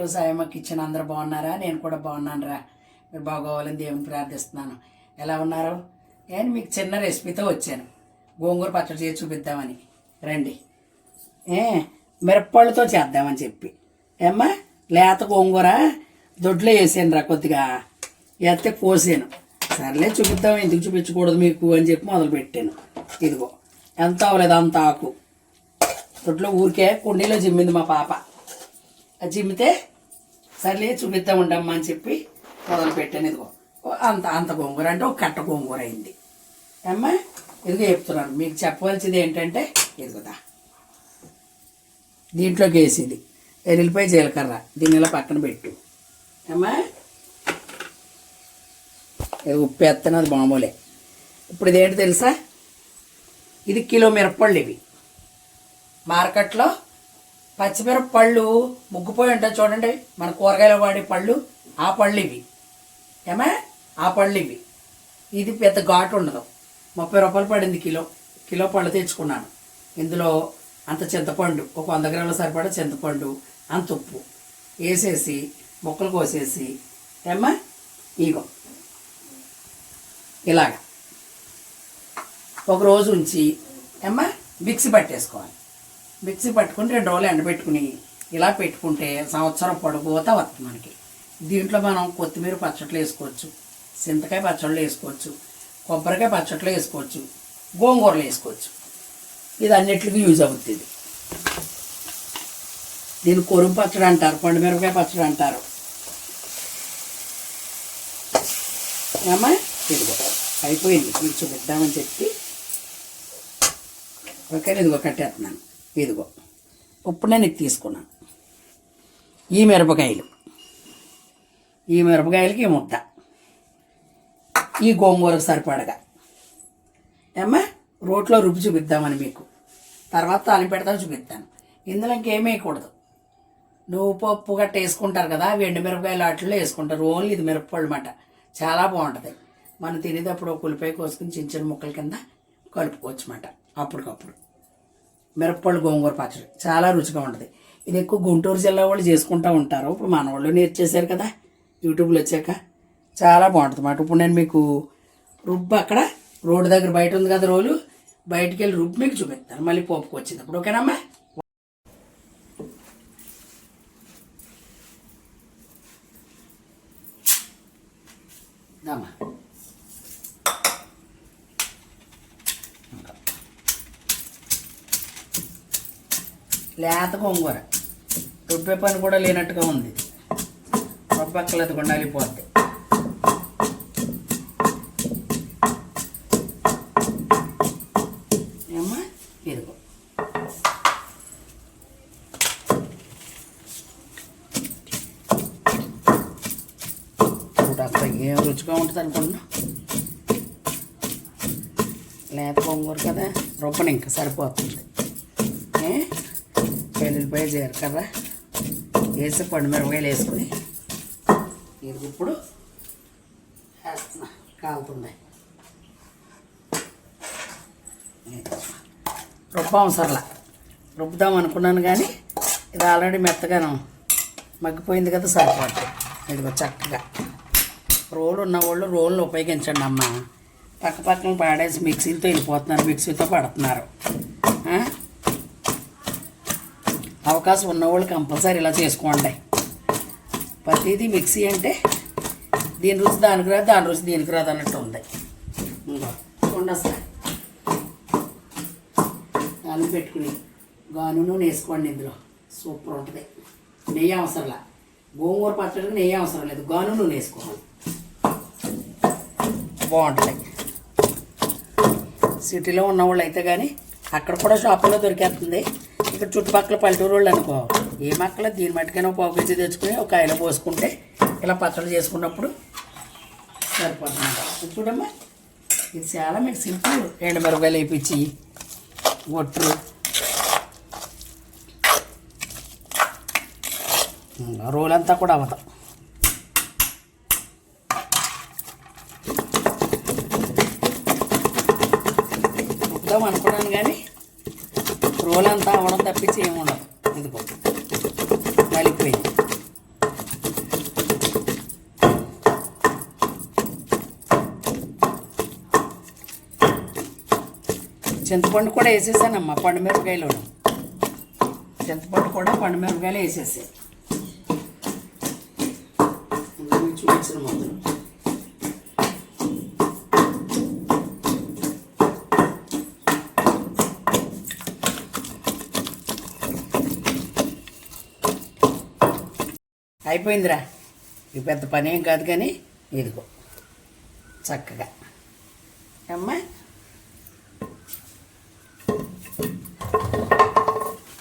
To సాయమ్మకి ఇచ్చిన అందరు బాగున్నారా? నేను కూడా బాగున్నాను రా మీరు బాగోవాలని దేవుని ప్రార్థిస్తున్నాను. ఎలా ఉన్నారు? నేను మీకు చిన్న రెసిపీతో వచ్చాను. గోంగూర పచ్చడి చేసి చూపిద్దామని. రండి. ఏ మిరప్పళ్ళతో చేద్దామని చెప్పి. ఏమ్మా లేత గోంగూర దొడ్లో వేసాను రా కొద్దిగా. ఎత్తే కోసాను సర్లే చూపిద్దాం. ఎందుకు చూపించకూడదు మీకు అని చెప్పి మొదలు పెట్టాను. ఇదిగో ఎంత అవ్వలేదు అంత ఆకు. దొడ్లో ఊరికే కుండీలో జిమ్మింది మా పాప. అది జిమ్మితే సర్లే చూపిద్దాం ఉండమ్మా అని చెప్పి మొదలు పెట్టాను ఇదిగో. ఓ అంత అంత గోంగూర అంటే ఒక కట్ట గోంగూర అయింది. అమ్మా ఇదిగో చెప్తున్నాను మీకు చెప్పవలసింది ఏంటంటే ఇదిగోదా దీంట్లోకి వేసింది. ఎల్లిపాయ జీలకర్ర దీన్ని ఇలా పక్కన పెట్టు. అమ్మా ఇది ఉప్పు వేస్తాను అది మామూలే. ఇప్పుడు ఇదేంటి తెలుసా? ఇది కిలో మిరప్పళ్ళు ఇవి మార్కెట్లో పచ్చిమిరప పళ్ళు ముగ్గుపోయి ఉంటాయి చూడండి. మన కూరగాయలు వాడే పళ్ళు ఆ పళ్ళు ఇవి. ఏమా? ఆ పళ్ళు ఇవి. ఇది పెద్ద ఘాటు ఉండదు. ముప్పై రూపాయలు పడింది కిలో. కిలో పళ్ళు తెచ్చుకున్నాను. ఇందులో అంత చింతపండు ఒక వంద గ్రాముల సరిపడా చింతపండు అంత ఉప్పు వేసేసి ముక్కలు కోసేసి ఏమ్మా ఇగో. ఇలాగ. ఒక రోజు ఉంచి ఏమ్మా మిక్సీ పట్టేసుకోవాలి. మిక్సీ పట్టుకుని రెండు రోజులు ఎండబెట్టుకుని ఇలా పెట్టుకుంటే సంవత్సరం పొడుగుతా వస్తుంది మనకి. దీంట్లో మనం కొత్తిమీర పచ్చట్లు వేసుకోవచ్చు చింతకాయ పచ్చళ్ళు వేసుకోవచ్చు కొబ్బరికాయ పచ్చట్లు వేసుకోవచ్చు గోంగూరలు వేసుకోవచ్చు. ఇది అన్నిటికీ యూజ్ అవుతుంది దీన్ని కొరుము పచ్చడి అంటారు పండుమిరపకాయ పచ్చడి అంటారు. ఏమ్మా? ఇదిగో అయిపోయింది. కొంచెం చూపిద్దామని చెప్పి. ఓకే ఇదిగో కట్టేస్తున్నాను. ఇదిగో ఇప్పుడు నేను ఇది తీసుకున్నాను ఈ మిరపకాయలు. ఈ మిరపకాయలకి ముద్ద. ఈ గోంగూరకు సరిపడగా. ఏమ్మా రోట్లో రుబ్బి చూపిద్దామని మీకు. తర్వాత తాలింపు పెడతా చూపిస్తాను. ఇందులో ఇంకేం వేయకూడదు. నువ్వు పప్పు గట్ట వేసుకుంటారు కదా అవి మిరపకాయలు వాటిల్లో వేసుకుంటారు. ఓన్లీ ఇది మిరపపళ్ళు అన్నమాట చాలా బాగుంటుంది. మనం తినేటప్పుడు ఒక ఉల్లిపాయ కోసుకుని చిన్న చిన్న ముక్కల కింద కలుపుకోవచ్చు అన్నమాట అప్పటికప్పుడు. మిరపపళ్ళు గోంగూర పచ్చడి. చాలా రుచిగా ఉంటుంది. ఇది ఎక్కువ గుంటూరు జిల్లా వాళ్ళు చేసుకుంటూ ఉంటారు. ఇప్పుడు మన వాళ్ళు నేర్చేశారు కదా యూట్యూబ్లో వచ్చాక. చాలా బాగుంటుంది అన్నమాట ఇప్పుడు నేను మీకు రుబ్బు అక్కడ రోడ్డు దగ్గర బయట ఉంది కదా రోజు బయటికి వెళ్ళి రుబ్బు మీకు చూపిస్తాను. మళ్ళీ పోపుకు వచ్చినప్పుడు ఓకేనమ్మా? దామా లేత గోంగూర. రుబ్బే పని కూడా లేనట్టుగా ఉంది. రొబ్బక్కలేదు కొండాలిపోద్ది ఏమ్మా? ఇదిగో. అక్కడ ఏం రుచిగా ఉంటుంది అనుకుంటున్నా. లేత గోంగూర కదా రుబ్బన ఇంకా సరిపోతుంది. ఉల్లిపాయ జీలకర్ర వేసి పండు మిరపకాయలు వేసుకుని ఇది ఇప్పుడు వేస్తున్నా. కాలుతుంది రుబ్బ అవసరంలా రుబ్బుదాం అనుకున్నాను కానీ ఇది ఆల్రెడీ మెత్తగాను మగ్గిపోయింది కదా సరిపోతుంది ఇదిగో చక్కగా. రోలు ఉన్న వాళ్ళు రోళ్ళు ఉపయోగించండి అమ్మ. పక్క పక్కన పాడేసి మిక్సీతో వెళ్ళిపోతున్నారు. మిక్సీతో పడుతున్నారు ఆ? అవకాశం ఉన్నవాళ్ళు కంపల్సరీ ఇలా చేసుకోండి. ప్రతిదీ మిక్సీ అంటే దీని రుచి దానికి రాదు దాని రుచి దీనికి రాదు అన్నట్టు ఉంది. ఇంకో చూడండి సార్ దాన్ని పెట్టుకుని గాను నూనె వేసుకోండి ఇందులో. సూపర్ ఉంటుంది. నెయ్యి అవసరంలా గోంగూర పచ్చడికి నెయ్యి అవసరం లేదు. గాను నూనె వేసుకోవాలి. బాగుంటుంది. సిటీలో ఉన్నవాళ్ళు అయితే కానీ అక్కడ కూడా షాపుల్లో దొరికేస్తుంది. ఇక్కడ చుట్టుపక్కల పల్లెటూరు వాళ్ళు అనుకో ఏ మక్కల దీని మట్టుకైనా పావు కేజీ తెచ్చుకుని ఒక ఆయన పోసుకుంటే ఇలా పచ్చడి చేసుకున్నప్పుడు సరిపోతుంది. చూడమ్మా. ఇది చాలా మీకు సింపుల్. ఎండు మిరపకాయలు వేయించి ఒట్టు రోల్ అంతా కూడా అవ్వదు. అనుకున్నాను కానీ రోలంతా అవడం తప్పించి ఏముండదు ఇదిగో. నలిపోయింది చింతపండు కూడా వేసేసానమ్మా పండుమిరపకాయలు చింతపండు కూడా పండుమిరపకాయలు వేసేసాయి. అయిపోయిందిరా. ఇది పెద్ద పని ఏం కాదు కానీ ఇదిగో చక్కగా. అమ్మా.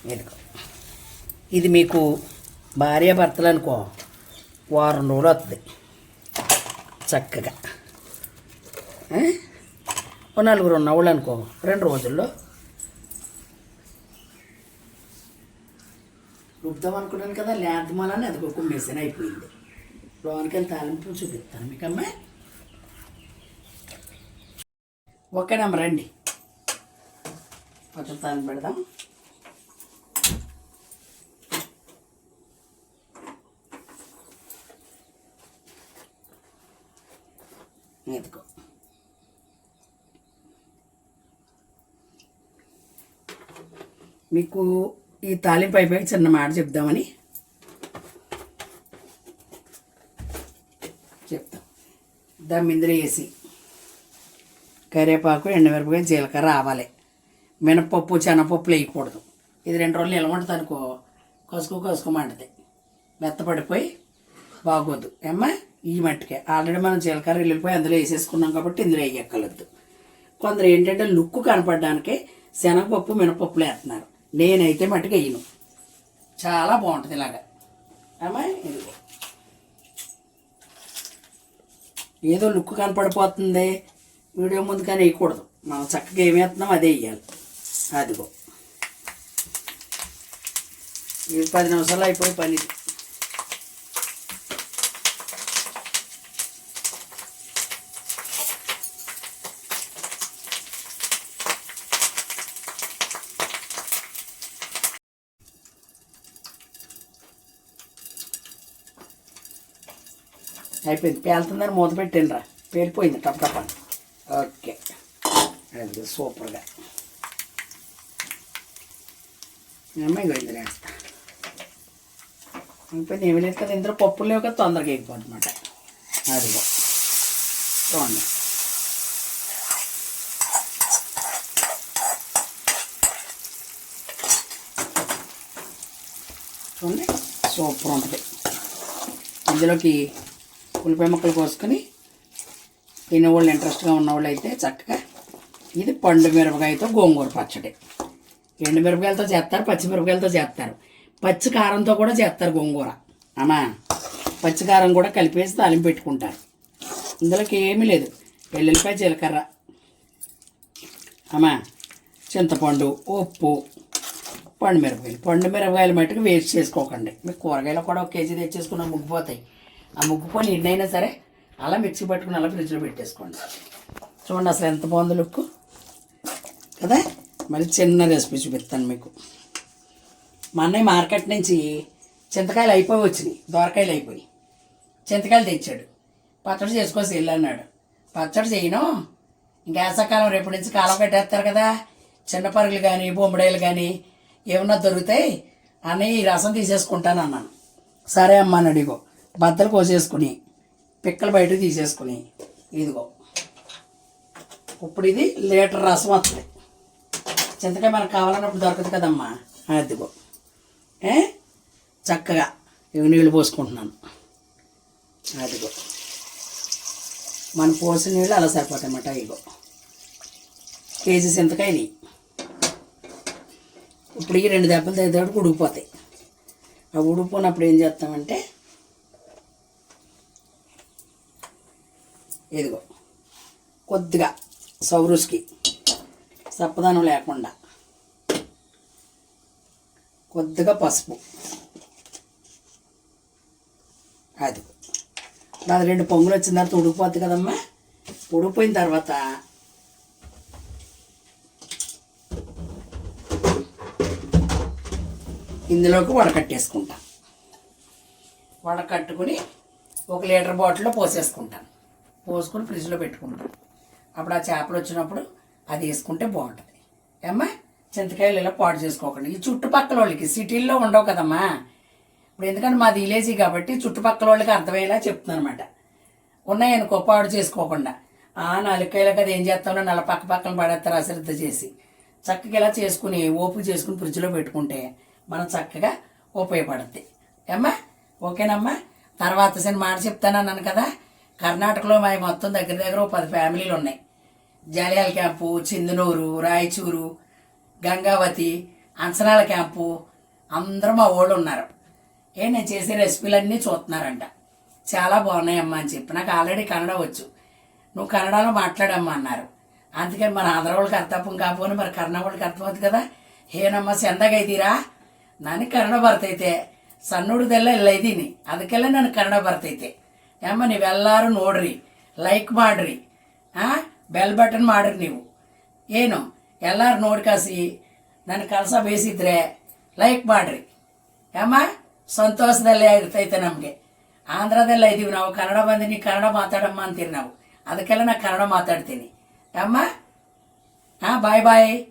ఇదిగో. ఇది మీకు భార్య భర్తలు అనుకో వారం రోజులు వస్తుంది చక్కగా. ఓ నలుగురు ఉన్నవాళ్ళు అనుకో రెండు రోజుల్లో రుబ్దాం అనుకున్నాను కదా లేత మలని అది ఒక మెషిన్ అయిపోయింది. లోనికి వెళ్ళి తాలింపు చూపిస్తాను మీకమ్మా. ఓకేనమ్మ రండి. కొంచెం తాలింపు పెడదాం. ఎదుకో మీకు ఈ తాలింపు అయిపోయి చిన్న మాట చెప్దామని చెప్తాం. దమ్మిందులో వేసి కరివేపాకు ఎండమిరపకాయ జీలకర్ర రావాలి. మినపప్పు శనగపప్పులు వేయకూడదు. ఇది రెండు రోజులు నిలవంటుంది అనుకో. కసుకు కసుకోమంటది మెత్తపడిపోయి బాగోదు. ఏమ్మా? ఈ మట్టికే. ఆల్రెడీ మనం జీలకర్ర వెళ్ళిపోయి అందులో వేసేసుకున్నాం కాబట్టి ఇందులో వేయక్కర్లేదు. కొందరు ఏంటంటే లుక్ కనపడడానికి శనగపప్పు మినపప్పులు వేస్తున్నారు. నేనైతే మట్టుకు వేయను చాలా బాగుంటుంది ఇలాగా. అమ్మా ఏదో లుక్ కనపడిపోతుంది. వీడియో ముందు కానీ వేయకూడదు. మనం చక్కగా ఏమేస్తున్నాం అదే వేయాలి. అదిగో. ఇది పది నిమిషాలు అయిపోయి పని అయిపోయింది. పేలుతుందని మూత పెట్టండి రా పేలిపోయింది టప్ టప్ అని. ఓకే. అది సూపర్గా. అమ్మాయి పోయింది వేస్తా. అయిపోయింది ఏమి లేదు కదా. ఇందులో పప్పులు లేవు కదా తొందరగా అయిపోతుంది అనమాట అదిగో. చూడండి. చూడండి. సూపర్ ఉంటుంది. ఇందులోకి ఉల్లిపాయ ముక్కలు కోసుకొని తినేవాళ్ళు ఇంట్రెస్ట్గా ఉన్నవాళ్ళు అయితే చక్కగా ఇది పండు మిరపకాయతో గోంగూర పచ్చడి. ఎండు మిరపకాయలతో చేస్తారు పచ్చిమిరపకాయలతో చేస్తారు. పచ్చి కారంతో కూడా చేస్తారు గోంగూర. అమ్మా పచ్చి కారం కూడా కలిపేసి తాలింపు పెట్టుకుంటారు. ఇందులోకి ఏమీ లేదు. వెల్లుల్లిపాయ జీలకర్ర అమ్మా చింతపండు ఉప్పు పండు మిరపకాయలు. పండు మిరపకాయలు మట్టుకు వేస్ట్ చేసుకోకండి. మీకు కూరగాయలు కూడా ఒక కేజీ తెచ్చేసుకున్న ముగ్గిపోతాయి. ఆ ముగ్గుపోని ఎన్నైనా సరే అలా మిక్సీ పట్టుకుని అలా ఫ్రిడ్జ్లో పెట్టేసుకోండి. చూడండి అసలు ఎంత బాగుంది లుక్ కదా? మరి చిన్న రెసిపీ చూపిస్తాను మీకు. మా అన్నయ్య మార్కెట్ నుంచి చింతకాయలు అయిపోయి వచ్చినాయి. దోరకాయలు అయిపోయి. చింతకాయలు తెచ్చాడు. పచ్చడి చేసుకోసి వెళ్ళన్నాడు పచ్చడి చేయను. ఇంకా వేసవకాలం రేపటి నుంచి కాలం కట్టేస్తారు కదా. చిన్న పరుగులు కానీ బొమ్మడాయిలు కానీ ఏమన్నా దొరుకుతాయి. అని ఈ రసం తీసేసుకుంటాను అన్నాను. సరే అమ్మా అని అడిగో బద్దలు కోసేసుకుని పిక్కలు బయటకు తీసేసుకుని ఇదిగో. ఇప్పుడు ఇది లీటర్ రసం వస్తుంది. చింతకాయ మనకు కావాలన్నప్పుడు దొరకదు కదమ్మా. అదిగో ఏ? చక్కగా ఇవి నీళ్ళు పోసుకుంటున్నాను. అదిగో మనం పోసిన నీళ్ళు అలా సరిపోతాయన్నమాట ఇగో కేజీ చింతకాయని ఇప్పుడు ఈ రెండు దెబ్బలు తగ్గేటప్పుడు ఉడికిపోతాయి. ఆ ఉడికిపోయినప్పుడు ఏం చేస్తామంటే ఇదిగో కొద్దిగా సౌరుస్కి సప్పదనం లేకుండా కొద్దిగా పసుపు. అది. దాని రెండు పొంగులు వచ్చిన తర్వాత ఉడికిపోద్ది కదమ్మా. ఉడికిపోయిన తర్వాత ఇందులోకి వడకట్టేసుకుంటాను వడకట్టుకుని ఒక లీటర్ బాటిల్లో పోసేసుకుంటాను. పోసుకొని ఫ్రిడ్జ్లో పెట్టుకుంటారు అప్పుడు ఆ చేపలు వచ్చినప్పుడు అది వేసుకుంటే బాగుంటుంది. ఏమ్మా? చింతకాయలు ఇలా పాడు చేసుకోకండి. ఈ చుట్టుపక్కల వాళ్ళకి సిటీల్లో ఉండవు కదమ్మా. ఇప్పుడు ఎందుకంటే మాది విలేజీ కాబట్టి చుట్టుపక్కల వాళ్ళకి అర్థమయ్యేలా చెప్తున్నాను అనమాట ఉన్నాయనుకో పాడు చేసుకోకుండా. ఆ నాలుగుకాయలు కదా ఏం చేస్తామో నల్ల పక్క పక్కన పడేస్తారు అశ్రద్ధ చేసి. చక్కగా ఇలా చేసుకుని ఓపు చేసుకుని ఫ్రిడ్జ్లో పెట్టుకుంటే మనం చక్కగా ఉపయోగపడుద్ది. ఏమ్మా? ఓకేనమ్మా? తర్వాత నేను మాట చెప్తానన్నాను కదా. కర్ణాటకలో మా మొత్తం దగ్గర దగ్గర ఓ పది ఫ్యామిలీలు ఉన్నాయి జాలియాల క్యాంపు చిందనూరు రాయచూరు గంగావతి అంచనాల క్యాంపు అందరూ మా వాళ్ళు ఉన్నారు ఏ నేను చేసే రెసిపీలన్నీ చూస్తున్నారంట చాలా బాగున్నాయమ్మా అని చెప్పి నాకు ఆల్రెడీ కన్నడ వచ్చు నువ్వు కన్నడలో మాట్లాడమ్మా అన్నారు అందుకని మన ఆంధ్ర వాళ్ళకి అర్థం కాకపోతే మరి కన్నడ వాళ్ళకి అర్థమవుతుంది కదా ಏನಮ್ಮ ಚಂದಾಗೈತೀರಾ ನನಗೆ ಕನ್ನಡ ಬರ್ತೈತೆ ಸಣ್ಣ ಹುಡುಗದೆಲ್ಲ ಎಲ್ಲ ಇದ್ದೀನಿ ಅದಕ್ಕೆಲ್ಲ ನನಗೆ ಕನ್ನಡ ಬರ್ತೈತೆ ಅಮ್ಮ ನೀವೆಲ್ಲರೂ ನೋಡ್ರಿ ಲೈಕ್ ಮಾಡ್ರಿ ಹಾಂ ಬೆಲ್ ಬಟನ್ ಮಾಡ್ರಿ ನೀವು. ಏನು? ಎಲ್ಲರೂ ನೋಡ್ಕಾಸಿ ನನ್ನ ಕೆಲಸ ಬೇಯಿಸಿದ್ರೆ ಲೈಕ್ ಮಾಡ್ರಿ. ಯಮ್ಮ, ಸಂತೋಷದಲ್ಲೇ ಇರ್ತೈತೆ ನಮಗೆ. ಆಂಧ್ರದಲ್ಲ ಇದೀವಿ ನಾವು, ಕನ್ನಡ ಬಂದಿನಿ ಕನ್ನಡ ಮಾತಾಡಮ್ಮ ಅಂತೀರಿ ನಾವು. ಅದಕ್ಕೆಲ್ಲ ನಾನು ಕನ್ನಡ ಮಾತಾಡ್ತೀನಿ. ಯಮ್ಮ ಹಾಂ ಬಾಯ್ ಬಾಯ್